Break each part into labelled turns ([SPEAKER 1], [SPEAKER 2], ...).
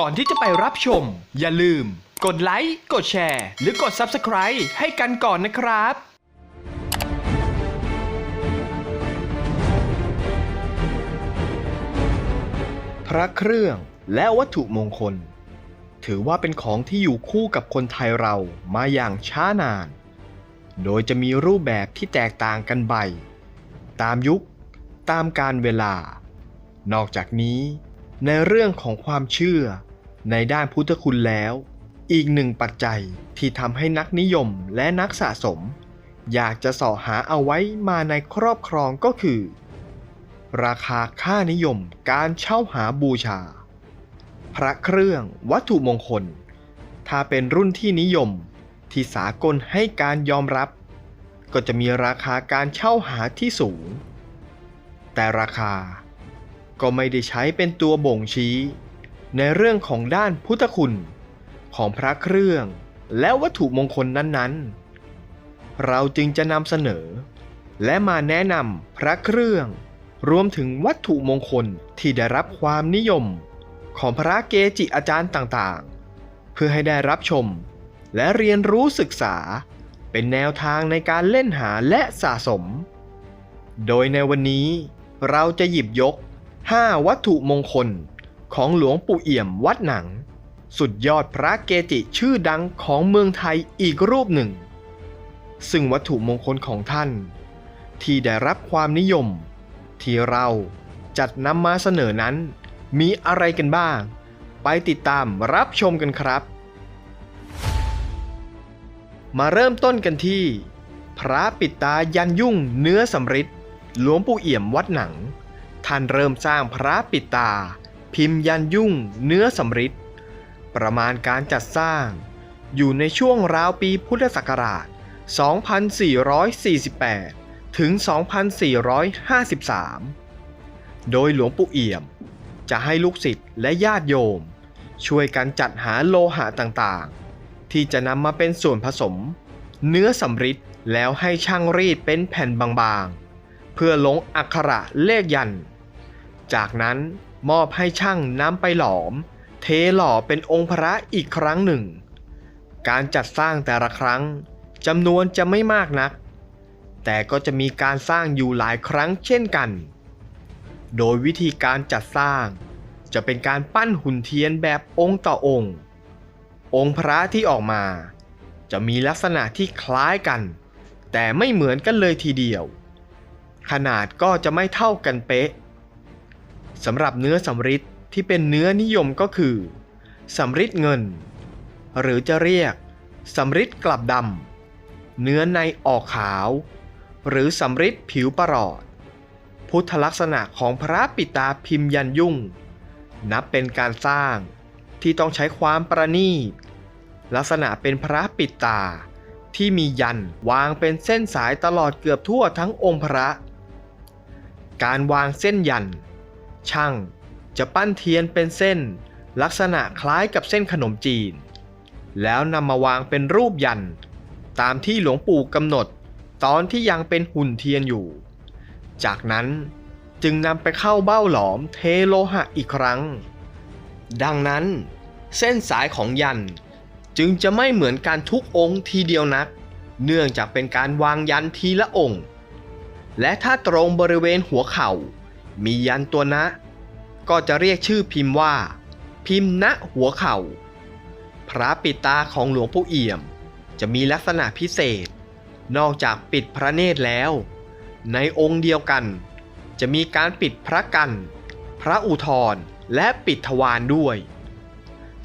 [SPEAKER 1] ก่อนที่จะไปรับชม อย่าลืม กดไลค์ กดแชร์ หรือกด Subscribe ให้กันก่อนนะครับ พระเครื่องและวัตถุมงคล ถือว่าเป็นของที่อยู่คู่กับคนไทยเรามาอย่างช้านาน โดยจะมีรูปแบบที่แตกต่างกันไป ตามยุค ตามการเวลา นอกจากนี้ ในเรื่องของความเชื่อ ในด้านพุทธคุณแล้ว อีกหนึ่งปัจจัยที่ทำให้นักนิยมและนักสะสม อยากจะสาะหาเอาไว้มาในครอบครองก็คือ ราคาค่านิยมการเช่าหาบูชา พระเครื่องวัตถุมงคล ถ้าเป็นรุ่นที่นิยมที่สากลให้การยอมรับ ก็จะมีราคาการเช่าหาที่สูง แต่ราคา ก็ไม่ได้ใช้เป็นตัวบ่งชี้ ในเรื่องของด้านพุทธคุณ ของพระเครื่องและวัตถุมงคลนั้นๆ เราจึงจะนำเสนอ และมาแนะนำพระเครื่อง รวมถึงวัตถุมงคลที่ได้รับความนิยม ของพระเกจิอาจารย์ต่างๆ เพื่อให้ได้รับชม และเรียนรู้ศึกษา เป็นแนวทางในการเล่นหาและสะสม โดยในวันนี้เราจะหยิบยก 5 วัตถุมงคล ของหลวงปู่เอี่ยมวัดหนัง สุดยอดพระเกจิชื่อดังของเมืองไทยอีกรูปหนึ่ง ซึ่งวัตถุมงคลของท่าน ที่ได้รับความนิยม ที่เราจัดนำมาเสนอนั้น มีอะไรกันบ้าง ไปติดตามรับชมกันครับ มาเริ่มต้นกันที่ พระปิดตายันยุ่งเนื้อสำริดหลวงปู่เอี่ยมวัดหนัง ท่านเริ่มสร้างพระปิดตา พิมพ์ยันยุ่งเนื้อสำริดประมาณการจัดสร้าง อยู่ในช่วงราวปีพุทธศักราช 2448 ถึง 2453 โดยหลวงปู่เอี่ยม จะให้ลูกศิษย์และญาติโยม ช่วยกันจัดหาโลหะต่างๆ ที่จะนำมาเป็นส่วนผสม เนื้อสำริดแล้วให้ช่างรีดเป็นแผ่นบางๆ เพื่อลงอักขระเลขยันต์ จากนั้นมอบให้ช่างนำไปหลอม เทหล่อเป็นองค์พระอีกครั้งหนึ่ง การจัดสร้างแต่ละครั้งจำนวนจะไม่มากนัก แต่ก็จะมีการสร้างอยู่หลายครั้งเช่นกัน โดยวิธีการจัดสร้าง จะเป็นการปั้นหุ่นเทียนแบบองค์ต่อองค์ องค์พระที่ออกมา จะมีลักษณะที่คล้ายกัน แต่ไม่เหมือนกันเลยทีเดียว ขนาดก็จะไม่เท่ากันเป๊ะ สำหรับเนื้อสำริดที่เป็นเนื้อนิยมก็คือสำริดเงิน หรือจะเรียกสำริดกลับดำเนื้อในออกขาว หรือสำริดผิวประหลอด พุทธลักษณะของพระปิตาพิมพ์ยันยุ่ง นับเป็นการสร้างที่ต้องใช้ความประณีต ลักษณะเป็นพระปิตาที่มียันวางเป็นเส้นสายตลอดเกือบทั่วทั้งองค์พระ การวางเส้นยัน ช่างจะปั้นเทียนเป็นเส้น ลักษณะคล้ายกับเส้นขนมจีน แล้วนำมาวางเป็นรูปยัน ตามที่หลวงปู่กำหนดตอนที่ยังเป็นหุ่นเทียนอยู่ จากนั้นจึงนำไปเข้าเบ้าหลอมเทโลหะอีกครั้ง ดังนั้น เส้นสายของยันจึงจะไม่เหมือนการทุกองค์ทีเดียวนัก เนื่องจากเป็นการวางยันทีละองค์ และถ้าตรงบริเวณหัวเข่า มียันตัวนะ ก็จะเรียกชื่อพิมพ์ว่า พิมพ์ณหัวเข่า พระปิดตาของหลวงปู่เอี่ยม จะมีลักษณะพิเศษ นอกจากปิดพระเนตรแล้ว ในองค์เดียวกัน จะมีการปิดพระกัน พระอุทธรและปิดทวารด้วย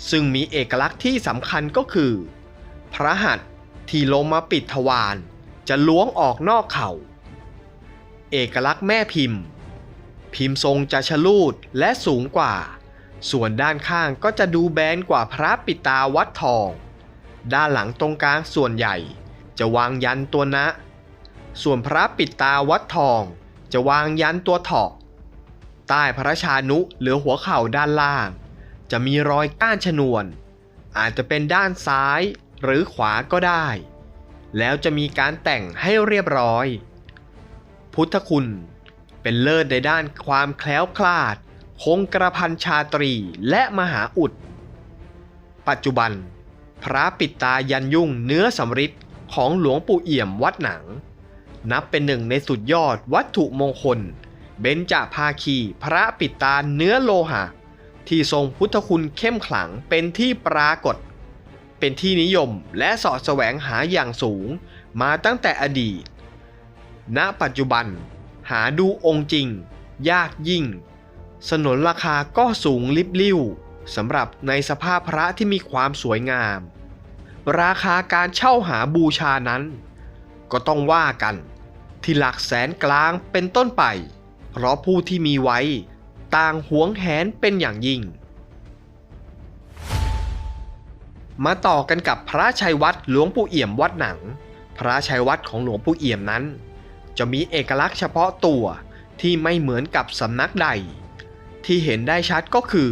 [SPEAKER 1] ซึ่งมีเอกลักษณ์ที่สำคัญก็คือ พระหัตถ์ที่ลงมาปิดทวารจะล้วงออกนอกเข่า เอกลักษณ์แม่พิมพ์ พิมพ์ทรงจะชลูดและสูงกว่า ส่วนด้านข้างก็จะดูแบนกว่าพระปิตาวัดทอง ด้านหลังตรงกลางส่วนใหญ่ จะวางยันตัวนะ ส่วนพระปิตาวัดทอง จะวางยันตัวเถาะใต้พระชานุเหลือหัวเข่าด้านล่าง จะมีรอยก้านชนวน อาจจะเป็นด้านซ้ายหรือขวาก็ได้ แล้วจะมีการแต่งให้เรียบร้อย พุทธคุณ เป็นเลิศในด้านความแคล้วคลาด คงกระพันชาตรีและมหาอุด ปัจจุบัน พระปิดตายันยุ่งเนื้อสำริดของหลวงปู่เอี่ยมวัดหนัง นับเป็นหนึ่งในสุดยอดวัตถุมงคล เบญจภาคีพระปิดตาเนื้อโลหะ ที่ทรงพุทธคุณเข้มขลังเป็นที่ปรากฏ เป็นที่นิยมและสาะแสวงหาอย่างสูงมาตั้งแต่อดีต ณ ปัจจุบัน หาดูองค์จริง ยากยิ่ง สนนราคาก็สูงลิบลิ่วสำหรับในสภาพพระที่มีความสวยงาม ราคาการเช่าหาบูชานั้น ก็ต้องว่ากัน ที่หลักแสนกลางเป็นต้นไป เพราะผู้ที่มีไว้ ต่างหวงแหนเป็นอย่างยิ่ง มาต่อกันกับพระชัยวัดหลวงปู่เอี่ยมวัดหนัง พระชัยวัดของหลวงปู่เอี่ยมนั้น จะมีเอกลักษณ์เฉพาะตัวที่ไม่เหมือนกับสำนักใด ที่เห็นได้ชัดก็คือ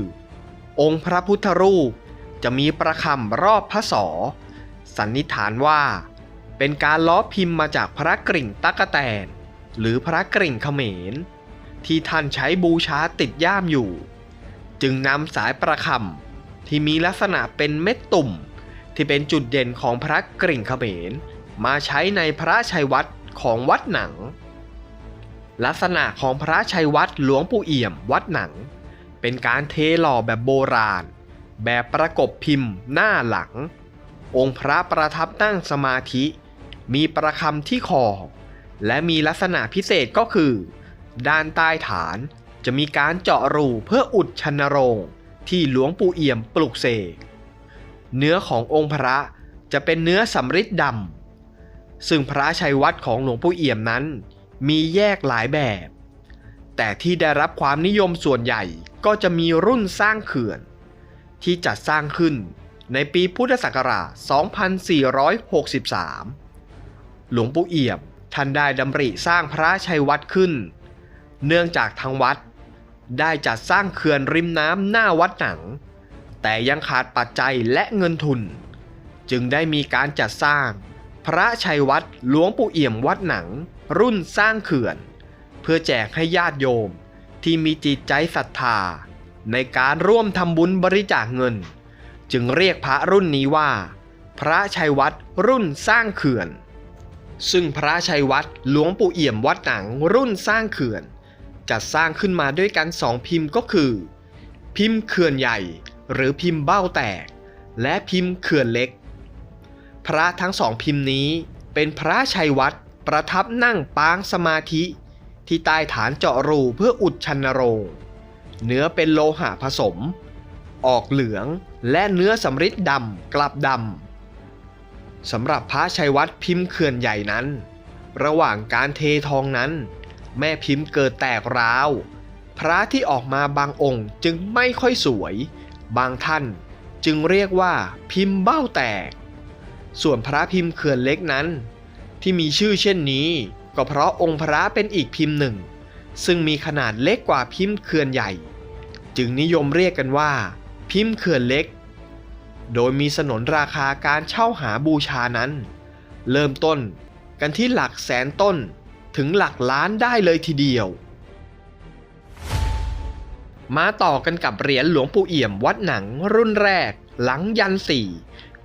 [SPEAKER 1] องค์พระพุทธรูปจะมีประคำรอบพระศอสันนิษฐานว่า เป็นการล้อพิมพ์มาจากพระกริ่งตั๊กแตน หรือพระกริ่งเขมร ที่ท่านใช้บูชาติดย่ามอยู่ จึงนำสายประคำที่มีลักษณะเป็นเม็ดตุ่ม ที่เป็นจุดเด่นของพระกริ่งเขมร มาใช้ในพระชัยวัด ของวัดหนัง ลักษณะของพระชัยวัดหลวงปู่เอี่ยมวัดหนัง เป็นการเทหล่อแบบโบราณ แบบประกบพิมพ์หน้าหลัง องค์พระประทับนั่งสมาธิ มีประคำที่คอ และมีลักษณะพิเศษก็คือ ด้านใต้ฐานจะมีการเจาะรูเพื่ออุดชันโรงที่หลวงปู่เอี่ยมปลุกเสก เนื้อขององค์พระจะเป็นเนื้อสำริดดำ ซึ่งพระชัยวัดของหลวงปู่เอี่ยมนั้น มีแยกหลายแบบ แต่ที่ได้รับความนิยมส่วนใหญ่ก็จะมีรุ่นสร้างเขื่อน ที่จัดสร้างขึ้นในปีพุทธศักราช 2463 หลวงปู่เอี่ยมท่านได้ดำริสร้างพระชัยวัดขึ้น เนื่องจากทางวัด ได้จัดสร้างเขื่อนริมน้ำหน้าวัดหนัง แต่ยังขาดปัจจัยและเงินทุน จึงได้มีการจัดสร้าง พระชัยวัดหลวงปู่เอี่ยมวัดหนัง รุ่นสร้างเขื่อน เพื่อแจกให้ญาติโยมที่มีจิตใจศรัทธา ในการร่วมทำบุญบริจาคเงิน จึงเรียกพระรุ่นนี้ว่า พระชัยวัดรุ่นสร้างเขื่อน ซึ่งพระชัยวัดหลวงปู่เอี่ยมวัดหนังรุ่นสร้างเขื่อน จัดสร้างขึ้นมาด้วยกันสองพิมพ์ก็คือ พิมพ์เขื่อนใหญ่หรือพิมพ์เบ้าแตก และพิมพ์เขื่อนเล็ก พระทั้งสองพิมพ์นี้ เป็นพระชัยวัดประทับนั่งปางสมาธิ ที่ใต้ฐานเจาะรูเพื่ออุดชันโรง เนื้อเป็นโลหะผสม ออกเหลืองและเนื้อสำริดดำกลับดำสำหรับพระชัยวัดพิมพ์เขื่อนใหญ่นั้น ระหว่างการเททองนั้น แม่พิมพ์เกิดแตกร้าว พระที่ออกมาบางองค์จึงไม่ค่อยสวย บางท่านจึงเรียกว่าพิมพ์เบ้าแตก ส่วนพระพิมพ์เขื่อนเล็กนั้น ที่มีชื่อเช่นนี้ ก็เพราะองค์พระเป็นอีกพิมพ์หนึ่ง ซึ่งมีขนาดเล็กกว่าพิมพ์เขื่อนใหญ่ จึงนิยมเรียกกันว่า พิมพ์เขื่อนเล็ก โดยมีสนนราคาการเช่าหาบูชานั้น เริ่มต้นกันที่หลักแสนต้นถึงหลักล้านได้เลยทีเดียว มาต่อกันกับเหรียญหลวงปู่เอี่ยมวัดหนังรุ่นแรกหลังยันสี่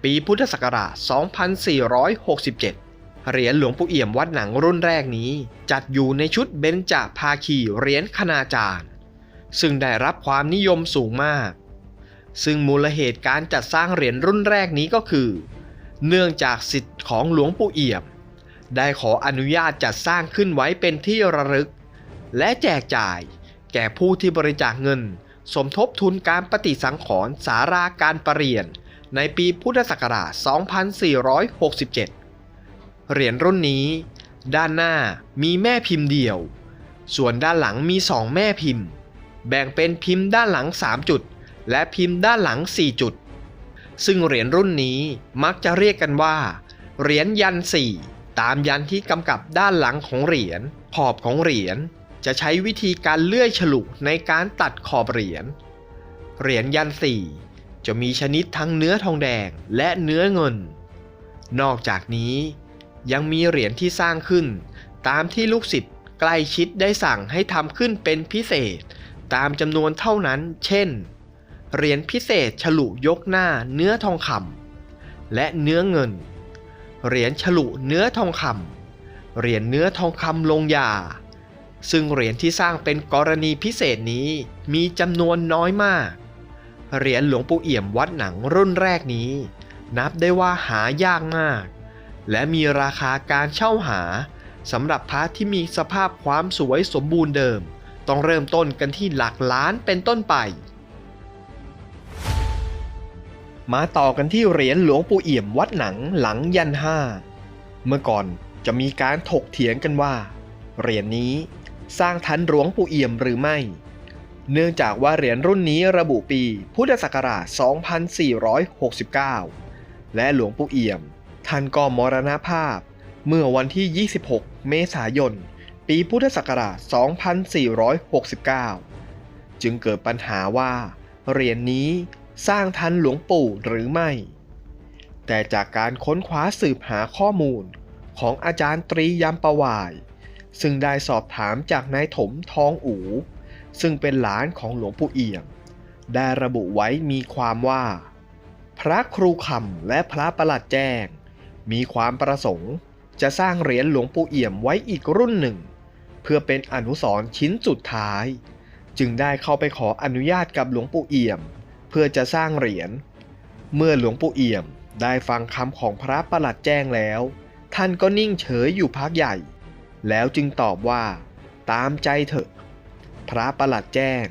[SPEAKER 1] ปีพุทธศักราช 2467 เหรียญหลวงปู่เอี่ยมวัดหนังรุ่นแรกนี้ จัดอยู่ในชุดเบญจภาคีเหรียญคณาจารย์ ซึ่งได้รับความนิยมสูงมาก ซึ่งมูลเหตุการจัดสร้างเหรียญรุ่นแรกนี้ก็คือ เนื่องจากสิทธิ์ของหลวงปู่เอี่ยม ได้ขออนุญาตจัดสร้างขึ้นไว้เป็นที่ระลึก และแจกจ่าย แก่ผู้ที่บริจาคเงิน สมทบทุนการปฏิสังขรณ์สาราการประเรียน ในปีพุทธศักราช 2467 เหรียญรุ่นนี้ ด้านหน้ามีแม่พิมพ์เดียว ส่วนด้านหลังมี 2 แม่พิมพ์ แบ่งเป็นพิมพ์ด้านหลัง 3 จุด และพิมพ์ด้านหลัง 4 จุด ซึ่งเหรียญรุ่นนี้มักจะเรียกกันว่า เหรียญยันสี่ตามยันที่กำกับด้านหลังของเหรียญ ขอบของเหรียญจะใช้วิธีการเลื่อยฉลุในการตัดขอบเหรียญ เหรียญยันสี่ จะมีชนิดทั้งเนื้อทองแดงและเนื้อเงิน นอกจากนี้ยังมีเหรียญที่สร้างขึ้น ตามที่ลูกศิษย์ใกล้ชิดได้สั่งให้ทำขึ้นเป็นพิเศษ ตามจำนวนเท่านั้น เช่น เหรียญพิเศษฉลุยกหน้าเนื้อทองคำและเนื้อเงิน เหรียญฉลุเนื้อทองคำเหรียญเนื้อทองคำลงยา ซึ่งเหรียญที่สร้างเป็นกรณีพิเศษนี้มีจำนวนน้อยมาก เหรียญหลวงปู่เอี่ยมวัดหนังรุ่นแรกนี้ นับได้ว่าหายากมาก และมีราคาการเช่าหาสำหรับพระที่มีสภาพความสวยสมบูรณ์เดิม ต้องเริ่มต้นกันที่หลักล้านเป็นต้นไป มาต่อกันที่เหรียญหลวงปู่เอี่ยมวัดหนังหลังยันห้าเมื่อก่อนจะมีการถกเถียงกันว่า เหรียญนี้สร้างทันหลวงปู่เอี่ยมหรือไม่ เนื่องจากว่าเหรียญรุ่นนี้ระบุปีพุทธศักราช 2469 และหลวงปู่เอี่ยม ท่านก็มรณภาพ เมื่อวันที่ 26 เมษายน ปีพุทธศักราช 2469 จึงเกิดปัญหาว่าเหรียญนี้สร้างทันหลวงปู่หรือไม่ แต่จากการค้นคว้าสืบหาข้อมูลของอาจารย์ตรียามประวาย ซึ่งได้สอบถามจากนายถมทองอู ซึ่งเป็นหลานของหลวงปู่เอี่ยม ได้ระบุไว้มีความว่า พระครูคำและพระประหลัดแจ้ง มีความประสงค์จะสร้างเหรียญหลวงปู่เอี่ยมไว้อีกรุ่นหนึ่ง เพื่อเป็นอนุสรณ์ชิ้นสุดท้าย จึงได้เข้าไปขออนุญาตกับหลวงปู่เอี่ยม เพื่อจะสร้างเหรียญ เมื่อหลวงปู่เอี่ยมได้ฟังคำของพระประหลัดแจ้งแล้ว ท่านก็นิ่งเฉยอยู่พักใหญ่ แล้วจึงตอบว่า ตามใจเถอะ พระประหลัดแจ้ง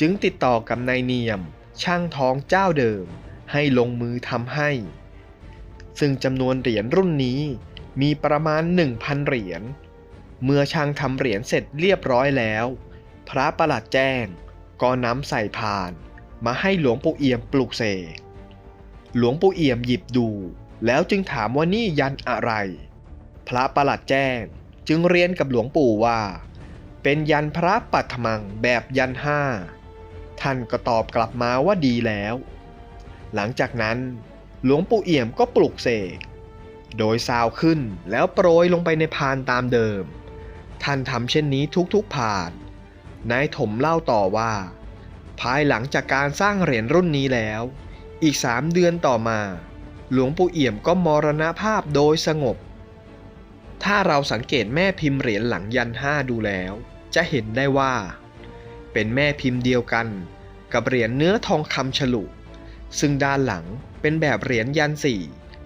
[SPEAKER 1] จึงติดต่อกับนายเนียม ช่างท้องเจ้าเดิม ให้ลงมือทำให้ ซึ่งจำนวนเหรียญรุ่นนี้มีประมาณ 1,000 เหรียญ เมื่อช่างทำเหรียญเสร็จเรียบร้อยแล้ว พระประหลัดแจ้งก็นำใส่พาน มาให้หลวงปู่เอี่ยมปลุกเสก หลวงปู่เอี่ยมหยิบดู แล้วจึงถามว่านี่ยันอะไร พระประหลัดแจ้งจึงเรียนกับหลวงปู่ว่า เป็นยันพระปัทมังแบบยันห้า ท่านก็ตอบกลับมาว่าดีแล้ว หลังจากนั้นหลวงปู่เอี่ยมก็ปลุกเสก โดยซาวขึ้นแล้วโปรยลงไปในพานตามเดิม ท่านทำเช่นนี้ทุกๆพานนายถมเล่าต่อว่า ภายหลังจากการสร้างเหรียญรุ่นนี้แล้ว อีกสามเดือนต่อมา หลวงปู่เอี่ยมก็มรณภาพโดยสงบ ถ้าเราสังเกตแม่พิมพ์เหรียญหลังยันห้าดูแล้ว จะเห็นได้ว่า เป็นแม่พิมพ์เดียวกัน กับเหรียญเนื้อทองคำฉลุ ซึ่งด้านหลังเป็นแบบเหรียญยันสี่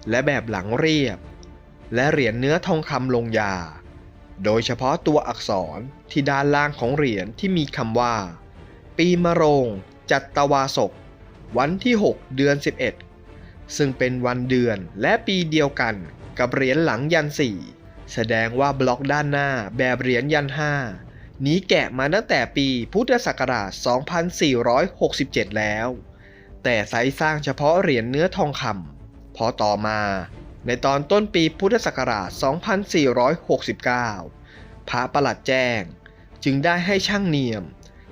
[SPEAKER 1] และแบบหลังเรียบ และเหรียญเนื้อทองคำลงยา โดยเฉพาะตัวอักษรที่ด้านล่างของเหรียญที่มีคำว่า ปีมะโรง จัตวาศก วันที่ 6 เดือน 11 ซึ่งเป็นวันเดือนและปีเดียวกันกับเหรียญหลังยันสี่แสดงว่าบล็อกด้านหน้าแบบเหรียญยันห้า นี้แกะมาตั้งแต่ปีพุทธศักราช 2467 แล้ว แต่ไซส์สร้างเฉพาะเหรียญเนื้อทองคำพอต่อมา ในตอนต้นปีพุทธศักราช 2469 พระประหลัดแจ้ง จึงได้ให้ช่างเนียม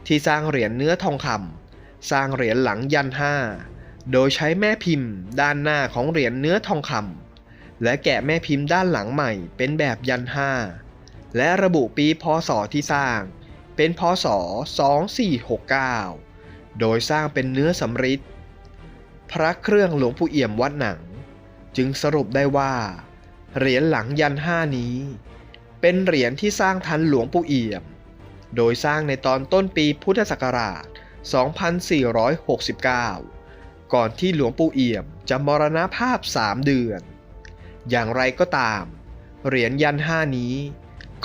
[SPEAKER 1] ที่สร้างเหรียญเนื้อทองคำสร้างเหรียญหลังยันห้าโดยใช้แม่พิมพ์ด้านหน้าของเหรียญเนื้อทองคำและแกะแม่พิมพ์ด้านหลังใหม่เป็นแบบยันห้า และระบุปีพศที่สร้าง เป็นพศ 2469 โดยสร้างเป็นเนื้อสำริดพระเครื่องหลวงปู่เอี่ยมวัดหนัง จึงสรุปได้ว่า เหรียญหลังยันห้านี้ เป็นเหรียญที่สร้างทันหลวงปู่เอี่ยม โดยสร้างในตอนต้นปีพุทธศักราช 2469 ก่อนที่หลวงปู่เอี่ยมจะมรณภาพ 3 เดือน อย่างไรก็ตาม เหรียญยันห้านี้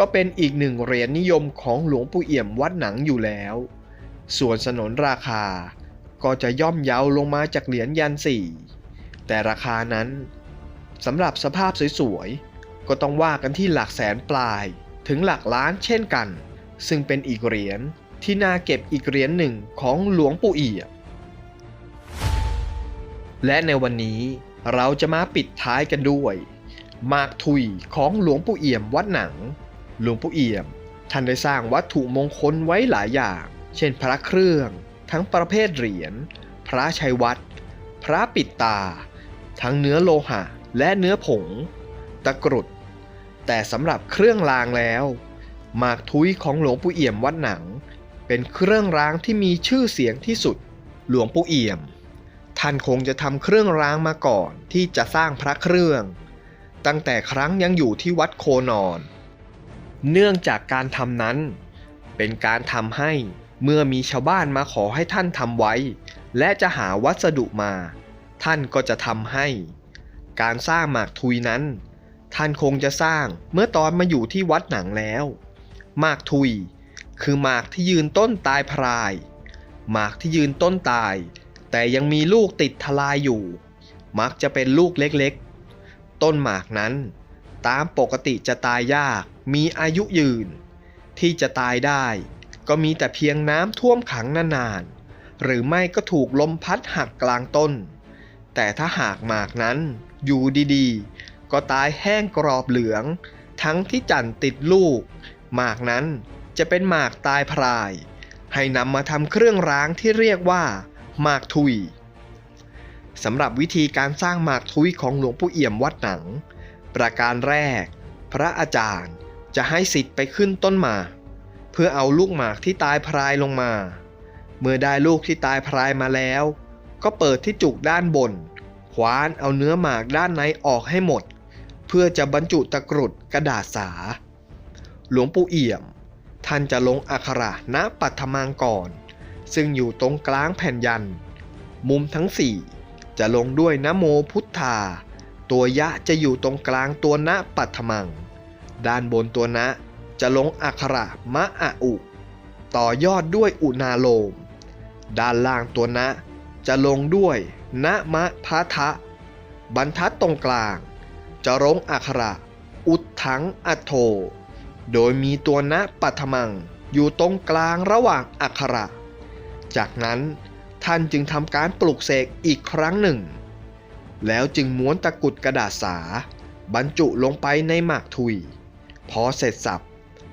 [SPEAKER 1] ก็เป็นอีกหนึ่งเหรียญนิยมของหลวงปู่เอี่ยมวัดหนังอยู่แล้ว ส่วนสนนราคาก็จะย่อมเยาลงมาจากเหรียญยันสี่แต่ราคานั้นสำหรับสภาพสวยๆ ก็ต้องว่ากันที่หลักแสนปลายถึงหลักล้านเช่นกัน ซึ่งเป็นอีกเหรียญที่น่าเก็บอีกเหรียญหนึ่งของหลวงปู่เอี่ยมและในวันนี้เราจะมาปิดท้ายกันด้วย มากทุยของหลวงปู่เอี่ยมวัดหนัง หลวงปู่เอี่ยม ท่านได้สร้างวัตถุมงคลไว้หลายอย่าง เช่นพระเครื่อง ทั้งประเภทเหรียญ พระชัยวัดพระปิดตา ทั้งเนื้อโลหะและเนื้อผง ตะกรุด แต่สำหรับเครื่องรางแล้วหมากทุยของหลวงปู่เอี่ยมวัดหนัง เป็นเครื่องรางที่มีชื่อเสียงที่สุด หลวงปู่เอี่ยม ท่านคงจะทำเครื่องรางมาก่อนที่จะสร้างพระเครื่อง ตั้งแต่ครั้งยังอยู่ที่วัดโคนอน เนื่องจากการทำนั้น เป็นการทำให้เมื่อมีชาวบ้านมาขอให้ท่านทำไว้ และจะหาวัสดุมา ท่านก็จะทำให้ การสร้างหมากทุยนั้น ท่านคงจะสร้างเมื่อตอนมาอยู่ที่วัดหนังแล้ว หมากทุย คือหมากที่ยืนต้นตายพราย หมากที่ยืนต้นตาย แต่ยังมีลูกติดทลายอยู่ มักจะเป็นลูกเล็กๆ ต้นหมากนั้น ตามปกติจะตายยาก มีอายุยืน ที่จะตายได้ ก็มีแต่เพียงน้ำท่วมขังนานๆ หรือไม่ก็ถูกลมพัดหักกลางต้น แต่ถ้าหากหมากนั้นอยู่ดีๆ ก็ตายแห้งกรอบเหลือง ทั้งที่จันติดลูก หมากนั้นจะเป็นหมากตายพราย ให้นำมาทำเครื่องรางที่เรียกว่า หมากทุยสำหรับวิธีการสร้างหมากทุยของหลวงปู่เอี่ยมวัดหนัง ประการแรก พระอาจารย์ จะให้สิทธิ์ไปขึ้นต้นหมาก เพื่อเอาลูกหมากที่ตายพรายลงมา เมื่อได้ลูกที่ตายพรายมาแล้ว ก็เปิดที่จุกด้านบนคว้านเอาเนื้อหมากด้านในออกให้หมด เพื่อจะบรรจุตะกรุดกระดาษสา หลวงปู่เอี่ยม ท่านจะลงอักขระณปัทมังก่อน ซึ่งอยู่ตรงกลางแผ่นยัน มุมทั้งสี่จะลงด้วยนโมพุทธา ตัวยะจะอยู่ตรงกลางตัวนะปัทมัง ด้านบนตัวนะจะลงอักขระมะอะอุ ต่อยอดด้วยอุณาโลม ด้านล่างตัวนะจะลงด้วยนะมะพะทะ บรรทัดตรงกลาง จะลงอักขระ อุดถังอัทโท โดยมีตัวนะปัทมังอยู่ตรงกลางระหว่างอักขระ จากนั้นท่านจึงทำการปลุกเสกอีกครั้งหนึ่ง แล้วจึงม้วนตะกุดกระดาษสา บรรจุลงไปในหมากทุย พอเสร็จสับ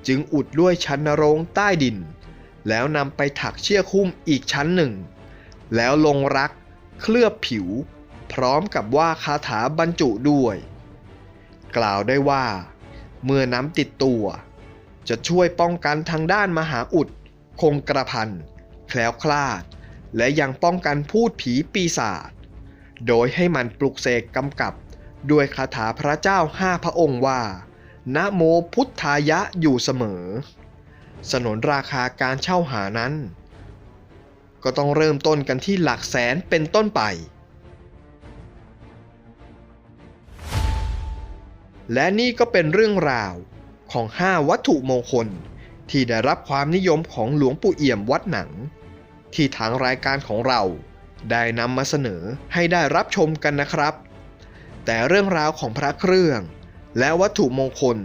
[SPEAKER 1] จึงอุดด้วยชั้นนรงใต้ดิน แล้วนำไปถักเชือกหุ้มอีกชั้นหนึ่ง แล้วลงรักเคลือบผิว พร้อมกับว่าคาถาบรรจุด้วย กล่าวได้ว่า เมื่อน้ำติดตัว จะช่วยป้องกันทางด้านมหาอุด คงกระพันแคล้วคลาด และยังป้องกันพูดผีปีศาจโดยให้มันปลุกเสกกำกับด้วยคาถาพระเจ้าห้าพระองค์ว่า นะโมพุทธายะอยู่เสมอ สนนราคาการเช่าหานั้น ก็ต้องเริ่มต้นกันที่หลักแสนเป็นต้นไป และนี่ก็เป็นเรื่องราวของ 5 วัตถุมงคลที่ได้รับความนิยมของหลวงปู่เอี่ยมวัดหนัง ที่ทางรายการของเราได้นำมาเสนอให้ได้รับชมกันนะครับ แต่เรื่องราวของพระเครื่อง และวัตถุมงคล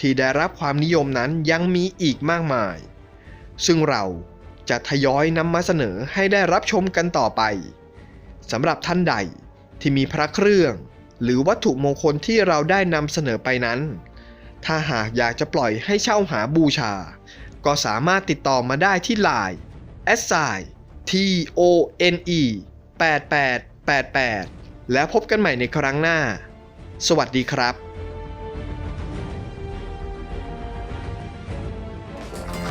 [SPEAKER 1] ที่ได้รับความนิยมนั้นยังมีอีกมากมาย ซึ่งเราจะทยอยนำมาเสนอให้ได้รับชมกันต่อไปสำหรับท่านใดที่มีพระเครื่อง หรือวัตถุมงคลที่เราได้นำเสนอไปนั้น ถ้าหากอยากจะปล่อยให้เช่าหาบูชา ก็สามารถติดต่อมาได้ที่ Line s i t o n e 8888 แล้วพบกันใหม่ในครั้งหน้า สวัสดีครับ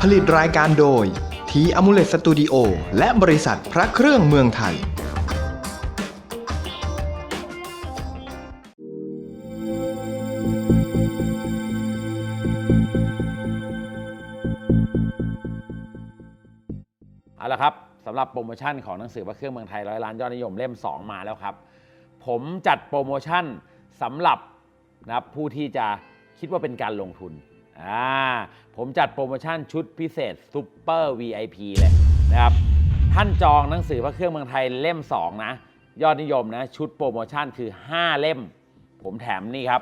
[SPEAKER 1] ผลิตรายการโดย ทีอมูเลตสตูดิโอและบริษัทพระเครื่องเมืองไทย
[SPEAKER 2] เอาละครับสำหรับโปรโมชั่นของหนังสือพระเครื่องเมืองไทยร้อยล้านยอดนิยมเล่ม 2 มาแล้วครับ ผมจัดโปรโมชั่นสำหรับนะครับผู้ที่จะคิดว่าเป็นการลงทุน อ่าผมจัดโปรโมชั่นชุดพิเศษซูเปอร์ VIP เลยนะครับ ท่านจองหนังสือพระเครื่องเมืองไทยเล่ม 2 นะ ยอดนิยมนะ ชุดโปรโมชั่นคือ 5 เล่ม ผมแถมนี่ครับ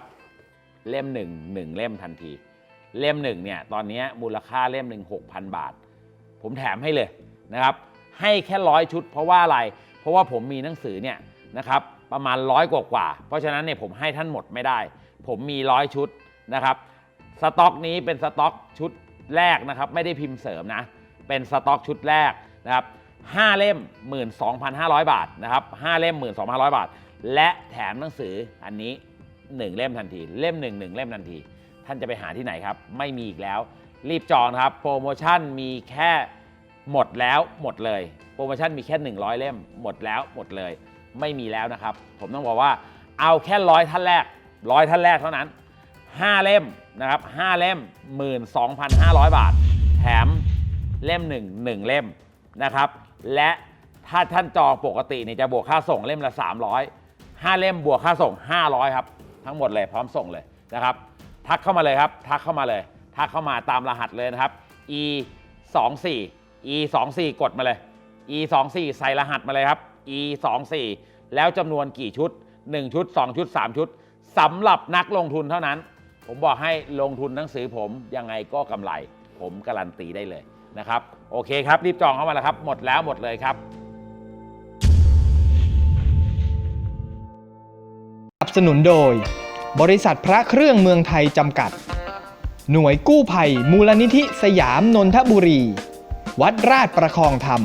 [SPEAKER 2] เล่มหนึ่งหนึ่งเล่มทันที เล่มหนึ่งเนี่ย ตอนนี้มูลค่าเล่มหนึ่ง6,000 บาท ผมแถมให้เลยนะครับ ให้แค่ร้อยชุด เพราะว่าอะไร เพราะว่าผมมีหนังสือเนี่ยนะครับประมาณร้อยกว่าๆเพราะฉะนั้นเนี่ยผมให้ท่านหมดไม่ได้ ผมมีร้อยชุดนะครับ สต็อกนี้เป็นสต็อกชุดแรกนะครับ ไม่ได้พิมพ์เสริมนะ เป็นสต็อกชุดแรกนะครับ5เล่ม 12,500 บาทนะครับ5เล่ม 12,500 บาท และแถมหนังสืออันนี้ 1 เล่มทันที เล่ม 1 1 เล่มทันที ท่านจะไปหาที่ไหนครับ ไม่มีอีกแล้ว รีบจองครับ โปรโมชั่นมีแค่หมดแล้วหมดเลย โปรโมชั่นมีแค่ 100 เล่ม หมดแล้วหมดเลย ไม่มีแล้วนะครับ ผมต้องบอกว่าเอาแค่ร้อยท่านแรกร้อยท่านแรกเท่านั้น 5 เล่มนะครับ5เล่ม 12,500 บาท แถมเล่ม 1 1 เล่มนะครับ และถ้าท่านจองปกติเนี่ยจะบวกค่าส่งเล่มละ 300 5 เล่มบวกค่าส่ง 500 ครับ ทั้งหมดเลยพร้อมส่งเลยนะครับ ทักเข้ามาเลยครับ ทักเข้ามาเลย ทักเข้ามาตามรหัสเลยนะครับ e 2 4 e 2 4กดมาเลย e 2 4ใส่รหัสมาเลยครับ e 2 4แล้วจำนวนกี่ชุด 1 ชุด 2 ชุด 3 ชุดสำหรับนักลงทุนเท่านั้น ผมบอกให้ลงทุนหนังสือผมยังไงก็กำไร ผมการันตีได้เลยนะครับ โอเคครับ รีบจองเข้ามาแล้วครับ หมดแล้วหมดเลยครับ
[SPEAKER 1] สนับสนุนโดย บริษัทพระเครื่องเมืองไทยจำกัด หน่วยกู้ภัย มูลนิธิสยามนนทบุรี วัดราชประคองธรรม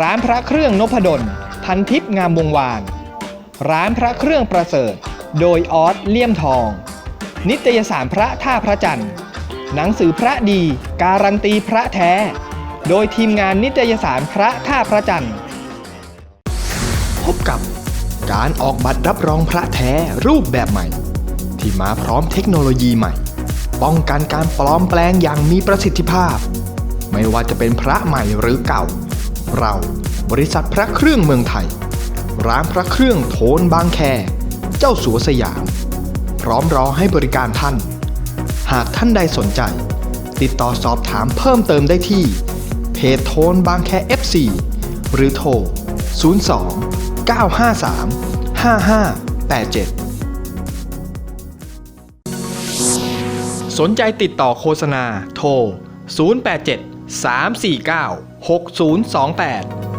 [SPEAKER 1] ร้านพระเครื่องนพดล พันทิพย์งามวงวาน ร้านพระเครื่องประเสริฐ โดยออสเลี่ยมทอง นิตยสารพระท่าพระจันทร์ หนังสือพระดี การันตีพระแท้ โดยทีมงานนิตยสารพระท่าพระจันทร์ พบกับการออกบัตรรับรองพระแท้รูปแบบใหม่ ที่มาพร้อมเทคโนโลยีใหม่ ป้องกันการปลอมแปลงอย่างมีประสิทธิภาพ ไม่ว่าจะเป็นพระใหม่หรือเก่า เราบริษัทพระเครื่องเมืองไทย ร้านพระเครื่องโทนบางแค เจ้าสัวสยาม พร้อมรอให้บริการท่าน หากท่านใดสนใจ ติดต่อสอบถามเพิ่มเติมได้ที่ เพจโทนบางแค FC หรือโทร 02 953 5587 สนใจติดต่อโฆษณาโทร 087 349 6028